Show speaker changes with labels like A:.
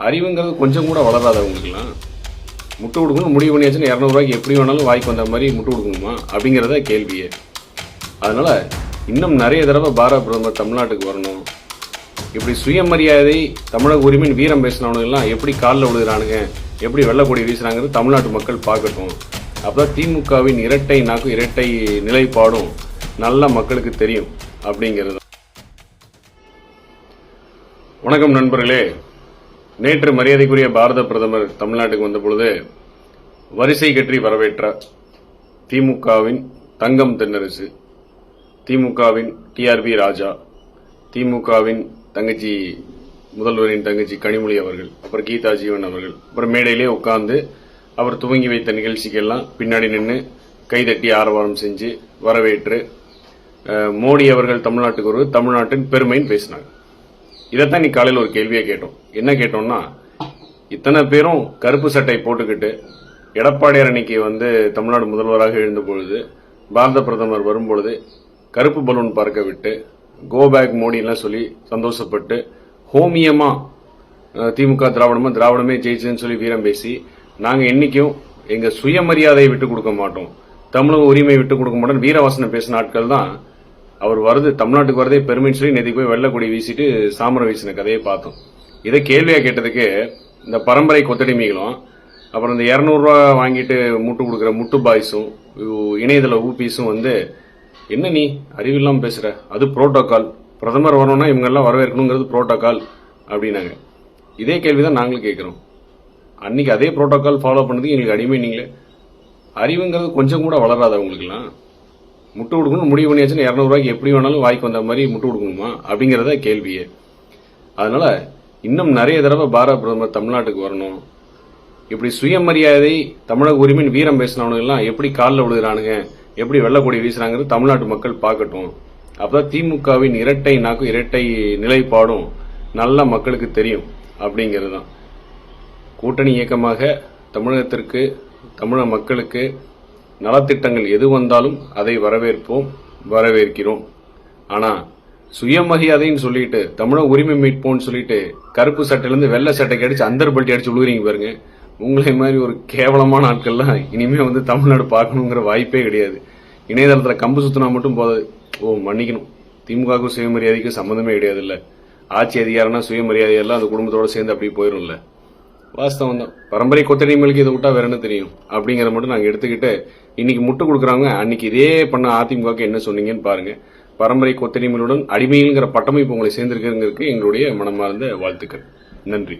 A: அறிவுங்கிறது கொஞ்சம் கூட வளராது அவங்களுக்குலாம் முட்டு கொடுக்கணும் முடிவு பண்ணியாச்சுன்னா இரநூறுவாய்க்கு எப்படி வேணாலும் வாய்க்கு வந்த மாதிரி முட்டு கொடுக்கணுமா? அப்படிங்கிறத கேள்வியே. அதனால் இன்னும் நிறைய தடவை பாரத பிரதமர் தமிழ்நாட்டுக்கு வரணும். இப்படி சுயமரியாதை தமிழக உரிமையின் வீரம் பேசினவனுங்கெல்லாம் எப்படி காலில் விழுகிறானுங்க எப்படி வெள்ளக்கொடி வீசுகிறாங்கிறது தமிழ்நாட்டு மக்கள் பார்க்கட்டும். அப்போ திமுகவின் இரட்டை நாக்கு இரட்டை நிலைப்பாடும் நல்ல மக்களுக்கு தெரியும் அப்படிங்கிறது. வணக்கம் நண்பர்களே. நேற்று மரியாதைக்குரிய பாரத பிரதமர் தமிழ்நாட்டுக்கு வந்த பொழுது வரிசை கற்றி வரவேற்றார் திமுகவின் தங்கம் தென்னரசு திமுகவின் டிஆர்பி ராஜா திமுகவின் தங்கச்சி முதல்வரின் தங்கச்சி கனிமொழி அவர்கள் அப்புறம் கீதா ஜீவன் அவர்கள் அப்புறம் மேடையிலே உட்கார்ந்து அவர் துவங்கி வைத்த நிகழ்ச்சிக்கெல்லாம் பின்னாடி நின்று கைதட்டி ஆரவாரம் செஞ்சு வரவேற்று மோடி அவர்கள் தமிழ்நாட்டுக்கு ஒரு தமிழ்நாட்டின் பெருமைன்னு பேசினாங்க. இதைத்தான் நீ காலையில் ஒரு கேள்வியை கேட்டோம். என்ன கேட்டோம்னா இத்தனை பேரும் கருப்பு சட்டை போட்டுக்கிட்டு எடப்பாடியார் அன்னைக்கு வந்து தமிழ்நாடு முதல்வராக எழுந்த பொழுது பாரத பிரதமர் வரும்பொழுது கருப்பு பலூன் பறக்க விட்டு கோ பேக் மோடிலாம் சொல்லி சந்தோஷப்பட்டு ஹோமியமா திமுக திராவிடமா திராவிடமே ஜெயிச்சதுன்னு சொல்லி வீரம் பேசி நாங்கள் என்னைக்கும் எங்கள் சுயமரியாதையை விட்டு கொடுக்க மாட்டோம். தமிழக உரிமை விட்டு கொடுக்க மாட்டோம் வீரவாசனை பேசின ஆட்கள் தான் அவர் வருது தமிழ்நாட்டுக்கு வரதே பெருமைன்னு சொல்லி நேற்றுக்கு போய் வெள்ளக்கொடி வீசிட்டு சாமரம் வீசின கதையை பார்த்தோம். இதை கேள்வியாக கேட்டதுக்கு இந்த பரம்பரை கொத்தடிமைகளும் அப்புறம் இந்த இரநூறுவா வாங்கிட்டு முட்டு கொடுக்குற முட்டு பாய்ஸும் இணையதள ஊபிஸும் வந்து என்ன நீ அறிவில்லாம பேசுகிற அது புரோட்டோக்கால் பிரதமர் வரணும்னா இவங்கெல்லாம் வரவேற்கணுங்கிறது புரோட்டோக்கால் அப்படின்னாங்க. இதே கேள்விதான் நாங்களும் கேட்குறோம். அன்னைக்கு அதே புரோட்டோக்கால் ஃபாலோ பண்ணதுக்கு எங்களுக்கு அடிமை நீங்களே. அறிவுங்கிறது கொஞ்சம் கூட வளராது அவங்களுக்குலாம் முட்டு கொடுக்கணும் முடிவு பண்ணியாச்சுன்னா இரநூறுவாய்க்கு எப்படி வேணாலும் வாய்க்கு வந்த மாதிரி முட்டு கொடுக்கணுமா? அப்படிங்கிறத கேள்வியே. அதனால் இன்னும் நிறைய தடவை பாரத பிரதமர் தமிழ்நாட்டுக்கு வரணும். இப்படி சுயமரியாதை தமிழக உரிமையின் வீரம் பேசினவனுங்கெல்லாம் எப்படி காலில் விழுகிறானுங்க எப்படி வெள்ளக்கொடி வீசுறாங்கிறது தமிழ்நாட்டு மக்கள் பார்க்கட்டும். அப்போதான் திமுகவின் இரட்டை நாக்கு இரட்டை நிலைப்பாடும் நல்ல மக்களுக்கு தெரியும் அப்படிங்கிறது தான். கூட்டணி இயக்கமாக தமிழகத்திற்கு தமிழக மக்களுக்கு நலத்திட்டங்கள் எது வந்தாலும் அதை வரவேற்போம் வரவேற்கிறோம். ஆனால் சுயமரியாதைன்னு சொல்லிட்டு தமிழக உரிமை மீட்போம்னு சொல்லிட்டு கருப்பு சட்டையிலேருந்து வெள்ளை சட்டைக்கு அடிச்சு அந்தர் பல்ட்டி அடிச்சு விழுகிறீங்க பாருங்க. உங்களை மாதிரி ஒரு கேவலமான ஆட்கள்லாம் இனிமேல் வந்து தமிழ்நாடு பார்க்கணுங்கிற வாய்ப்பே கிடையாது. இணையதளத்தில் கம்பு சுத்தினா மட்டும் போதாது. ஓ மன்னிக்கணும். திமுகவுக்கும் சுயமரியாதைக்கும் சம்மந்தமே கிடையாது இல்லை ஆட்சி அதிகாரம்னா சுயமரியாதையெல்லாம் அந்த குடும்பத்தோட சேர்ந்து அப்படியே போயிடும்ல வாஸ்தவம் தான். பரம்பரை கொத்தடிமைகளுக்கு இதை விட்டா வேற என்ன தெரியும்? அப்படிங்கிறத மட்டும் நாங்கள் எடுத்துக்கிட்டு இன்னைக்கு முட்டு கொடுக்குறாங்க அன்னைக்கு இதே பண்ண அதிமுகவுக்கு என்ன சொன்னீங்கன்னு பாருங்க. பரம்பரை கொத்தடிமைகளுடன் அடிமைங்கிற பட்டமைப்பு உங்களை சேர்ந்திருக்கிறதுக்கு எங்களுடைய மனமார்ந்த வாழ்த்துக்கள். நன்றி.